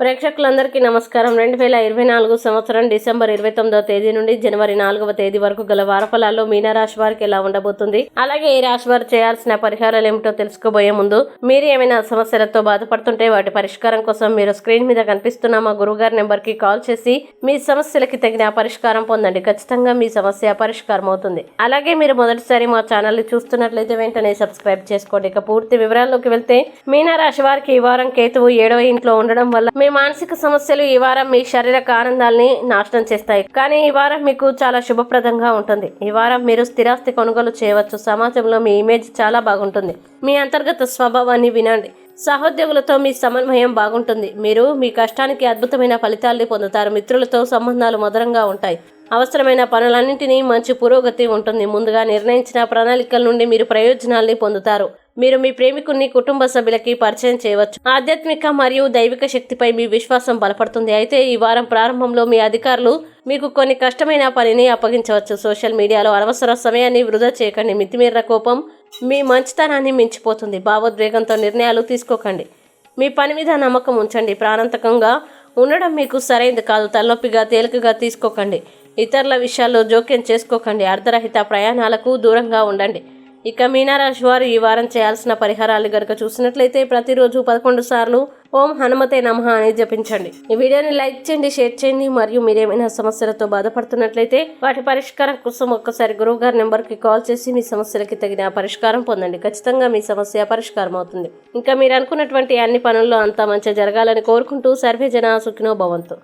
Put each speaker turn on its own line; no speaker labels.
ప్రేక్షకులందరికీ నమస్కారం. రెండు వేల ఇరవై నాలుగు సంవత్సరం డిసెంబర్ ఇరవై తొమ్మిదవ తేదీ నుండి జనవరి నాలుగవ తేదీ వరకు గల వారఫలాల్లో మీనరాశి వారికి ఎలా ఉండబోతుంది? అలాగే ఈ రాశి వారు చేయాల్సిన పరిహారాలు ఏమిటో తెలుసుకోబోయే ముందు మీరు ఏమైనా సమస్యలతో బాధపడుతుంటే వాటి పరిష్కారం కోసం మీరు స్క్రీన్ మీద కనిపిస్తున్న మా గురువుగారి నెంబర్కి కాల్ చేసి మీ సమస్యలకి తగిన పరిష్కారం పొందండి. ఖచ్చితంగా మీ సమస్య పరిష్కారం అవుతుంది. అలాగే మీరు మొదటిసారి మా ఛానల్ని చూస్తున్నట్లయితే వెంటనే సబ్స్క్రైబ్ చేసుకోండి. ఇక పూర్తి వివరాల్లోకి వెళ్తే మీనరాశి వారికి ఈ వారం కేతువు ఏడవ ఇంట్లో ఉండడం వల్ల మీ మానసిక సమస్యలు ఈ వారం మీ శారీరక ఆనందాల్ని నాశనం చేస్తాయి. కానీ ఈ వారం మీకు చాలా శుభప్రదంగా ఉంటుంది. ఈ వారం మీరు స్థిరాస్తి కొనుగోలు చేయవచ్చు. సమాజంలో మీ ఇమేజ్ చాలా బాగుంటుంది. మీ అంతర్గత స్వభావాన్ని వినండి. సహోద్యోగులతో మీ సమన్వయం బాగుంటుంది. మీరు మీ కష్టానికి అద్భుతమైన ఫలితాల్ని పొందుతారు. మిత్రులతో సంబంధాలు మధురంగా ఉంటాయి. అవసరమైన పనులన్నింటినీ మంచి పురోగతి ఉంటుంది. ముందుగా నిర్ణయించిన ప్రణాళికల నుండి మీరు ప్రయోజనాల్ని పొందుతారు. మీరు మీ ప్రేమికుని కుటుంబ సభ్యులకి పరిచయం చేయవచ్చు. ఆధ్యాత్మిక మరియు దైవిక శక్తిపై మీ విశ్వాసం బలపడుతుంది. అయితే ఈ వారం ప్రారంభంలో మీ అధికారులు మీకు కొన్ని కష్టమైన పనిని అప్పగించవచ్చు. సోషల్ మీడియాలో అనవసర సమయాన్ని వృధా చేయకండి. మితిమీరిన కోపం మీ మంచితనాన్ని మించిపోతుంది. భావోద్వేగంతో నిర్ణయాలు తీసుకోకండి. మీ పని మీద నమ్మకం ఉంచండి. ప్రాణాంతకంగా ఉండడం మీకు సరైనది కాదు. తలనొప్పిగా తేలికగా తీసుకోకండి. ఇతరుల విషయాల్లో జోక్యం చేసుకోకండి. అర్ధరహిత ప్రయాణాలకు దూరంగా ఉండండి. ఇక మీనారాశి వారు ఈ వారం చేయాల్సిన పరిహారాలు గనుక చూసినట్లయితే ప్రతిరోజు పదకొండు సార్లు ఓం హనుమతే నమః అని జపించండి. ఈ వీడియోని లైక్ చేయండి షేర్ చేయండి మరియు మీరేమైనా సమస్యలతో బాధపడుతున్నట్లయితే వాటి పరిష్కారం కోసం ఒక్కసారి గురువు గారి నెంబర్కి కాల్ చేసి మీ సమస్యలకి తగిన పరిష్కారం పొందండి. ఖచ్చితంగా మీ సమస్య పరిష్కారం అవుతుంది. ఇంకా మీరు అనుకున్నటువంటి అన్ని పనుల్లో అంతా మంచి జరగాలని కోరుకుంటూ సర్వే జన సుఖినో భవంతు.